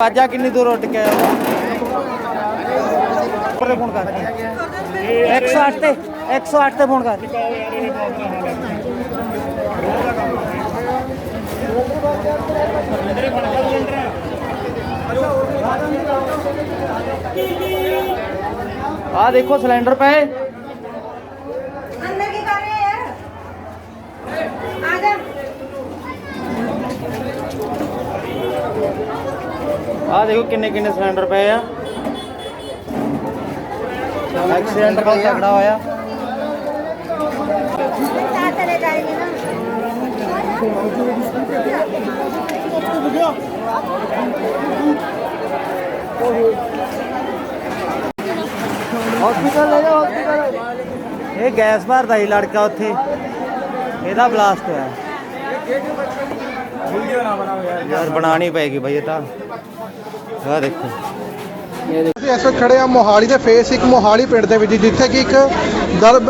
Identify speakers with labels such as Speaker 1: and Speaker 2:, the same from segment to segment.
Speaker 1: क्या कितनी दूर उठ के फ़ोन कर एक सौ अठ ते एक सौ अठ
Speaker 2: ते फ़ोन कर आ देखो सिलेंडर पे
Speaker 1: ਆਹ ਦੇਖੋ ਕਿੰਨੇ ਕਿੰਨੇ ਸਿਲੰਡਰ ਪਏ ਆ। ਐਕਸੀਡੈਂਟ ਬਹੁਤ ਤਗੜਾ ਹੋਇਆ। ਹਸਪੀਟਲ ਲੈ ਜਾ ਹਸਪੀਟਲ ਇਹ ਗੈਸ ਭਰਦਾ ਹੀ ਲੜਕਾ ਉੱਥੇ। ਇਹਦਾ ਬਲਾਸਟ ਹੋਇਆ। ਯਾਰ। ਬਣਾਣੀ ਪੈਗੀ ਭਾਈ ਇਹ ਤਾਂ। ਆ ਦੇਖੋ।
Speaker 3: ਅਸੀਂ ਇਸ ਵਕਤ ਖੜੇ ਆ ਮੋਹਾਲੀ ਦੇ ਫੇਸ ਇੱਕ ਮੋਹਾਲੀ ਪਿੰਡ ਦੇ ਵਿੱਚ, ਜਿੱਥੇ ਕਿ ਇੱਕ ਦਰ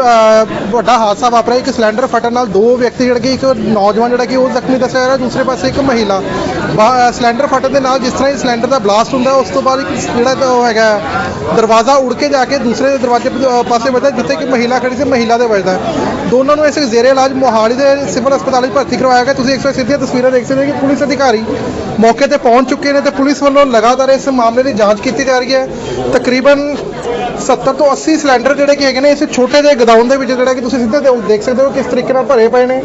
Speaker 3: ਵੱਡਾ ਹਾਦਸਾ ਵਾਪਰਿਆ। ਇੱਕ ਸਿਲੰਡਰ ਫਟਣ ਨਾਲ ਦੋ ਵਿਅਕਤੀ ਜਿਹੜੇ ਕਿ ਇੱਕ ਨੌਜਵਾਨ ਜਿਹੜਾ ਕਿ ਉਹ ਜ਼ਖਮੀ ਦੱਸਿਆ ਜਾ ਰਿਹਾ, ਦੂਸਰੇ ਪਾਸੇ ਇੱਕ ਮਹਿਲਾ। ਬਾ- ਸਿਲੰਡਰ ਫਟਣ ਦੇ ਨਾਲ ਜਿਸ ਤਰ੍ਹਾਂ ਹੀ ਸਿਲੰਡਰ ਦਾ ਬਲਾਸਟ ਹੁੰਦਾ, ਉਸ ਤੋਂ ਬਾਅਦ ਇੱਕ ਜਿਹੜਾ ਉਹ ਹੈਗਾ, ਦਰਵਾਜ਼ਾ ਉੜ ਕੇ ਜਾ ਕੇ ਦੂਸਰੇ ਦਰਵਾਜ਼ੇ ਪਾਸੇ ਵੱਜਦਾ, ਜਿੱਥੇ ਕਿ ਮਹਿਲਾ ਖੜੀ ਸੀ, ਮਹਿਲਾ ਦੇ ਵੱਜਦਾ। ਦੋਨਾਂ ਨੂੰ ਇਸ ਜ਼ੇਰੇ ਇਲਾਜ ਮੋਹਾਲੀ ਦੇ ਸਿਵਲ ਹਸਪਤਾਲ ਵਿੱਚ ਭਰਤੀ ਕਰਵਾਇਆ ਗਿਆ। ਤੁਸੀਂ ਇੱਕ ਵਾਰ ਸਿੱਧੀਆਂ ਤਸਵੀਰਾਂ ਦੇਖ ਸਕਦੇ ਹੋ ਕਿ ਪੁਲਿਸ ਅਧਿਕਾਰੀ ਮੌਕੇ ਤੇ ਪਹੁੰਚ ਚੁੱਕੇ ਨੇ ਤੇ ਪੁਲਿਸ ਵੱਲੋਂ ਲਗਾਤਾਰ ਇਸ ਮਾਮਲੇ ਦੀ ਜਾਂਚ ਕੀਤੀ ਜਾ ਰਹੀ ਹੈ। ਤਕਰੀਬਨ 70 ਤੋਂ 80 ਸਿਲੰਡਰ ਜਿਹੜੇ ਕਿ ਹੈਗੇ ਨੇ ਇਸ ਛੋਟੇ ਜਿਹੇ ਗਦਾਊਨ ਦੇ ਵਿੱਚ ਜਿਹੜਾ ਕਿ ਤੁਸੀਂ ਸਿੱਧੇ ਦੇਖ ਸਕਦੇ ਹੋ ਕਿਸ ਤਰੀਕੇ ਨਾਲ ਭਰੇ ਪਏ ਨੇ।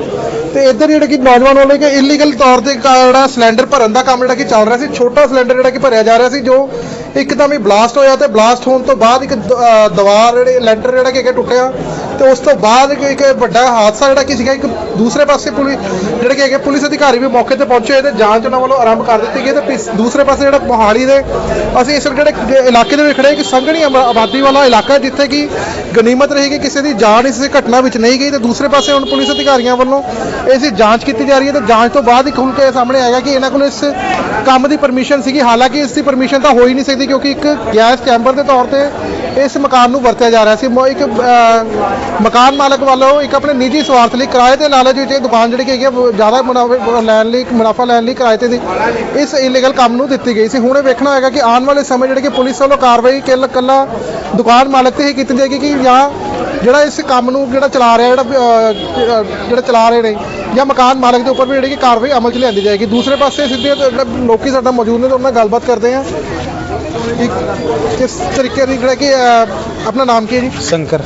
Speaker 3: ਤੇ ਇੱਧਰ ਜਿਹੜੇ ਕਿ ਨੌਜਵਾਨ ਵੱਲੋਂ ਕਿ ਇਲੀਗਲ ਤੌਰ ਤੇ ਕ- ਜਿਹੜਾ ਸਿਲੰਡਰ ਭਰਨ ਦਾ ਕੰਮ ਜਿਹੜਾ ਕਿ ਚੱਲ ਰਿਹਾ ਸੀ, ਛੋਟਾ ਸਿਲੰਡਰ ਜਿਹੜਾ ਕਿ ਭਰਿਆ ਜਾ ਰਿਹਾ ਸੀ, ਜੋ ਇੱਕਦਮ ਹੀ ਬਲਾਸਟ ਹੋਇਆ ਤੇ ਬਲਾਸਟ ਹੋਣ ਤੋਂ ਬਾਅਦ ਇੱਕ ਦ- ਦੀਵਾਰ ਜਿਹੜੇ ਲੈਂਟਰ ਜਿਹੜਾ ਕਿ ਹੈਗਾ ਟੁੱਟਿਆ। ਤੇ ਉਸ ਤੋਂ ਬਾਅਦ ਇੱਕ- ਇੱਕ ਵੱਡਾ ਹਾਦਸਾ ਜਿਹੜਾ ਕਿ ਸੀਗਾ, ਇੱਕ ਦੂਸਰੇ ਪਾਸੇ ਪੁਲਿਸ ਜਿਹੜੇ ਕਿ ਹੈਗੇ ਪੁਲਿਸ ਅਧਿਕਾਰੀ ਵੀ ਮੌਕੇ ਤੇ ਪਹੁੰਚੇ ਤੇ ਜਾਂਚ ਉਹਨਾਂ ਵੱਲੋਂ ਆਰੰਭ ਕਰ ਦਿੱਤੀ ਗਈ ਤੇ ਪਿਸ- ਦੂਸਰੇ ਪਾਸੇ ਜਿਹੜਾ ਮੋਹਾਲੀ ਦੇ ਅਸੀਂ ਇਸ ਵਕਤ ਜਿਹੜੇ ਗ- ਇਲਾਕੇ ਦੇ ਵਿੱਚ ਖੜੇ ਹਾਂ ਕਿ ਸੰਘਣੀ ਆਬਾ- ਆਬਾਦੀ ਵਾਲਾ ਇਲਾਕਾ ਹੈ, ਜਿੱਥੇ ਕਿ ਗਨੀਮਤ ਰਹੀ ਕਿ ਕਿਸੇ ਦੀ ਜਾਨ ਇਸ ਘਟਨਾ ਵਿੱਚ ਨਹੀਂ ਗਈ ਤੇ ਦੂਸਰੇ ਪਾਸੇ ਹੁਣ ਪੁਲਿਸ ਅਧਿਕਾਰੀਆਂ ਵੱਲੋਂ ਇਸ ਦੀ ਜਾਂਚ ਕੀਤੀ ਜਾ ਰਹੀ ਹੈ ਤੇ ਜਾਂਚ ਤੋਂ ਬਾਅਦ ਹੀ ਖੁੱਲ ਕੇ ਸਾਹਮਣੇ ਆਏਗਾ ਕਿ ਇਹਨਾਂ ਕੋਲ ਇਸ ਕੰਮ ਦੀ ਪਰਮਿਸ਼ਨ ਸੀਗੀ, ਹਾਲਾਂਕਿ ਇਸ ਦੀ ਪਰਮਿਸ਼ਨ ਤਾਂ ਹੋ ਹੀ ਨਹੀਂ ਸਕਦੀ ਕਿਉਂਕਿ ਇੱਕ ਗੈਸ ਚੈਂਬਰ ਦੇ ਤੌਰ ਤੇ ਇਸ ਮਕਾਨ ਨੂੰ ਵਰਤਿਆ ਜਾ ਰਿਹਾ ਸੀ। ਮ ਇੱਕ ਅਹ, ਮਕਾਨ ਮਾਲਕ ਵੱਲੋਂ ਇੱਕ ਆਪਣੇ ਨਿੱਜੀ ਸਵਾਰਥ ਲਈ ਕਿਰਾਏ ਤੇ ਲਾਲਚ ਵਿੱਚ ਇਹ ਦੁਕਾਨ ਜਿਹੜੀ ਕਿ ਹੈਗੀ ਆ, ਉਹ ਜ਼ਿਆਦਾ ਮੁਨਾਫੇ ਲੈਣ ਲਈ ਮੁਨਾਫਾ ਲੈਣ ਲਈ ਕਿਰਾਏ ਤੇ ਦੀ ਇਸ ਇਲੀਗਲ ਕੰਮ ਨੂੰ ਦਿੱਤੀ ਗਈ ਸੀ। ਹੁਣ ਇਹ ਵੇਖਣਾ ਹੋਏਗਾ ਕਿ ਆਉਣ ਵਾਲੇ ਸਮੇਂ ਜਿਹੜੇ ਕਿ ਪੁਲਿਸ ਵੱਲੋਂ ਕਾਰਵਾਈ ਕਿੱਲ ਕੱਲਾ ਦੁਕਾਨ ਮਾਲਕ ਤੇ ਹੀ ਕੀਤੀ ਜਾਏਗੀ ਕਿ ਜਾਂ ਜਿਹੜਾ ਇਸ ਕੰਮ ਨੂੰ ਜਿਹੜਾ ਚਲਾ ਰਿਹਾ ਜਿਹੜਾ ਅਹ, ਜਿਹੜਾ ਚਲਾ ਰਹੇ ਨੇ ਜਾਂ ਮਕਾਨ ਮਾਲਕ ਦੇ ਉੱਪਰ ਵੀ ਜਿਹੜੀ ਕਿ ਕਾਰਵਾਈ ਅਮਲ 'ਚ ਲਿਆਂਦੀ ਜਾਏਗੀ। ਦੂਸਰੇ ਪਾਸੇ ਸਿੱਧੇ ਜਿਹੜਾ ਲੋਕੀ ਸਾਡਾ ਮੌਜੂਦ ਨੇ ਤੇ ਉਹਨਾਂ ਨਾਲ ਗੱਲਬਾਤ ਕਰਦੇ ਹਾਂ। ਕਿ ਕਿਸ ਤਰੀਕੇ ਦੀ ਜਿਹੜਾ कि अ, अपना नाम क्या है जी
Speaker 4: शंकर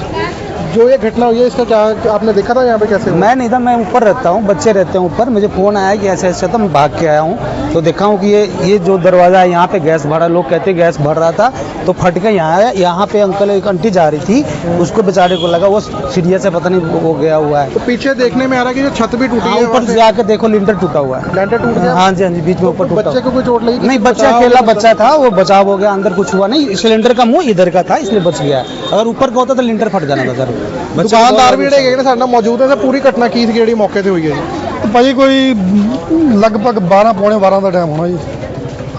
Speaker 3: जो ये घटना हुई है इसका क्या आपने देखा था यहाँ पे कैसे हुआ?
Speaker 4: मैं नहीं था मैं ऊपर रहता हूँ बच्चे रहते हैं ऊपर। मुझे फ़ोन आया कि ऐसे ऐसे तो मैं भाग के आया हूँ। तो देखा हूँ कि ये ये जो दरवाज़ा है यहाँ पे गैस भरा लोग कहते हैं गैस भर रहा था तो फट के यहाँ आया। यहाँ पे अंकल एक आंटी जा रही थी उसको बेचारे को लगा वो सीढ़िया से पता नहीं वो गया हुआ है।
Speaker 3: तो पीछे देखने में आ रहा है कि जो छत भी टूटी
Speaker 4: हाँ,
Speaker 3: है
Speaker 4: ऊपर से आके देखो लिंटर टूटा हुआ है।
Speaker 3: लैंटर टूट गया?
Speaker 4: हाँ जी हाँ जी बीच में ऊपर टूटा
Speaker 3: बच्चे को कोई चोट लगी
Speaker 4: नहीं बच्चा अकेला बच्चा था वो बचाव हो गया अंदर कुछ हुआ नहीं। सिलेंडर का मुँह इधर का था इसलिए बच गया। अगर ऊपर का होता तो लिंटर फट जाना था ਕਰ
Speaker 3: ਦੁਕਾਨਦਾਰ ਵੀ ਜਿਹੜੇ ਹੈਗੇ ਨੇ ਸਾਡੇ ਨਾਲ ਮੌਜੂਦ ਨੇ ਤੇ ਪੂਰੀ ਘਟਨਾ ਕੀ ਸੀ ਮੌਕੇ ਤੇ ਹੋਈ ਹੈ ਜੀ?
Speaker 5: ਭਾਜੀ ਕੋਈ ਲਗਭਗ 12 ਦਾ ਟਾਈਮ ਹੋਣਾ ਜੀ।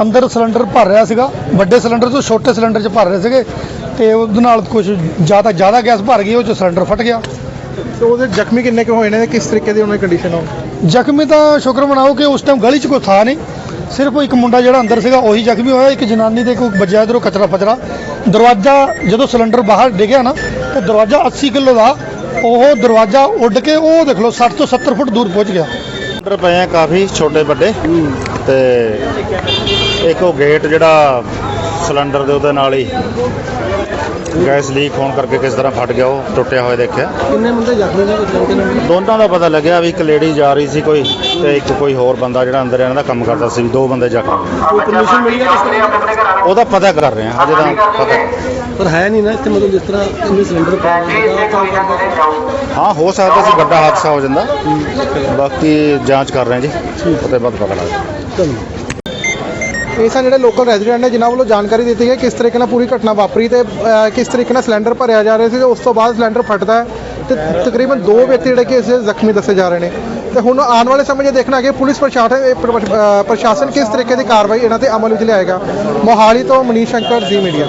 Speaker 5: ਅੰਦਰ ਸਿਲੰਡਰ ਭਰ ਰਿਹਾ ਸੀਗਾ ਵੱਡੇ ਸਿਲੰਡਰ ਤੋਂ ਛੋਟੇ ਸਿਲੰਡਰ 'ਚ ਭਰ ਰਹੇ ਸੀਗੇ ਤੇ ਉਹਦੇ ਨਾਲ ਕੁਝ ਜ਼ਿਆਦਾ ਜ਼ਿਆਦਾ ਗੈਸ ਭਰ ਗਈ ਉਹ 'ਚ ਸਿਲੰਡਰ ਫਟ ਗਿਆ।
Speaker 3: ਤੇ ਉਹਦੇ ਜ਼ਖਮੀ ਕਿੰਨੇ ਕੁ ਹੋਏ ਨੇ ਕਿਸ ਤਰੀਕੇ ਦੀ ਉਹਨਾਂ ਦੀ ਕੰਡੀਸ਼ਨ ਆ
Speaker 5: ਜ਼ਖਮੀ ਤਾਂ ਸ਼ੁਕਰ ਮਨਾਓ ਕਿ ਉਸ ਟਾਈਮ ਗਲੀ 'ਚ ਕੋਈ ਥਾ ਨਹੀਂ। ਸਿਰਫ ਇੱਕ ਮੁੰਡਾ ਜਿਹੜਾ ਅੰਦਰ ਸੀਗਾ ਉਹੀ ਜ਼ਖਮੀ ਹੋਇਆ। ਇੱਕ ਜਨਾਨੀ ਦੇ ਕੋਈ ਵੱਜਿਆ ਕਚਰਾ ਫਚਰਾ ਦਰਵਾਜ਼ਾ ਜਦੋਂ ਸਿਲੰਡਰ ਬਾਹਰ ਡਿੱਗਿਆ ਨਾ ਤੇ ਦਰਵਾਜ਼ਾ 80 ਕਿਲੋ ਦਾ, ਉਹ ਦਰਵਾਜ਼ਾ ਉੱਡ ਕੇ ਉਹ ਦੇਖ ਲਓ 60 ਤੋਂ 70 ਫੁੱਟ ਦੂਰ ਪਹੁੰਚ ਗਿਆ।
Speaker 6: ਅੰਦਰ ਪਏ ਆ ਕਾਫੀ ਛੋਟੇ ਵੱਡੇ ਤੇ ਇੱਕ ਉਹ ਗੇਟ ਜਿਹੜਾ ਸਿਲੰਡਰ ਦੇ ਉਹਦੇ ਨਾਲ ਹੀ ਗੈਸ ਲੀਕ ਹੋਣ ਕਰਕੇ ਕਿਸ ਤਰ੍ਹਾਂ ਫਟ ਗਿਆ ਉਹ ਟੁੱਟਿਆ ਹੋਇਆ ਦੇਖਿਆ।
Speaker 3: ਕਿੰਨੇ ਬੰਦੇ ਜ਼ਖਮੀ ਨੇ
Speaker 6: ਦੋਨਾਂ ਦਾ ਪਤਾ ਲੱਗਿਆ ਵੀ ਇੱਕ ਲੇਡੀ ਜਾ ਰਹੀ ਸੀ ਕੋਈ ਤੇ ਇੱਕ ਕੋਈ ਹੋਰ ਬੰਦਾ ਜਿਹੜਾ ਅੰਦਰ ਇਹਨਾਂ ਦਾ ਕੰਮ ਕਰਦਾ ਸੀ ਦੋ ਬੰਦੇ ਜ਼ਖਮੀ
Speaker 3: ਕੋਈ ਪਰਮਿਸ਼ਨ ਮਿਲੀ ਹੈ
Speaker 6: ਉਹਦਾ ਪਤਾ ਕਰ ਰਹੇ ਆ ਹਜੇ ਤਾਂ ਪਤਾ।
Speaker 3: ਪਰ ਹੈ ਨਹੀਂ ਨਾ ਇੱਥੇ ਮਤਲਬ ਜਿਸ ਤਰ੍ਹਾਂ ਇੰਨੇ ਸਿਲੰਡਰ
Speaker 6: ਹਾਂ ਹੋ ਸਕਦਾ ਸੀ ਵੱਡਾ ਹਾਦਸਾ ਹੋ ਜਾਂਦਾ। ਬਾਕੀ ਜਾਂਚ ਕਰ ਰਹੇ ਆ ਜੀ ਉਹਦੇ ਬਾਅਦ ਪਤਾ ਲੱਗਦਾ।
Speaker 3: ਇਹ ਸਨ ਜਿਹੜੇ ਲੋਕਲ ਰੈਜ਼ੀਡੈਂਟ ਨੇ ਜਿਨ੍ਹਾਂ ਵੱਲੋਂ ਜਾਣਕਾਰੀ ਦਿੱਤੀ ਗਈ ਕਿਸ ਤਰੀਕੇ ਨਾਲ ਪੂਰੀ ਘਟਨਾ ਵਾਪਰੀ ਤੇ ਅਹ, ਕਿਸ ਤਰੀਕੇ ਨਾਲ ਸਿਲੰਡਰ ਭਰਿਆ ਜਾ ਰਿਹਾ ਸੀ ਤੇ ਉਸ ਤੋਂ ਬਾਅਦ ਸਿਲੰਡਰ ਫਟਦਾ ਹੈ ਤੇ ਤਕਰੀਬਨ ਦੋ ਵਿਅਕਤੀ ਜਿਹੜੇ ਕਿ ਇਸ 'ਚ ਜ਼ਖਮੀ ਦੱਸੇ ਜਾ ਰਹੇ ਨੇ। ਤੇ ਹੁਣ ਆਉਣ ਵਾਲੇ ਸਮੇਂ 'ਚ ਦੇਖਣਾ ਕਿ ਪੁਲਿਸ ਪ੍ਰਸ਼ਾਸਨ ਇਹ ਪ੍ਰ- ਅਹ, ਪ੍ਰਸ਼ਾਸਨ ਕਿਸ ਤਰੀਕੇ ਦੀ ਕਾਰਵਾਈ ਇਹਨਾਂ ਤੇ ਅਮਲ ਵਿੱਚ ਲਿਆਏਗਾ? ਮੋਹਾਲੀ ਤੋਂ ਮਨੀਸ਼ ਸ਼ੰਕਰ ਜੀ ਮੀਡੀਆ।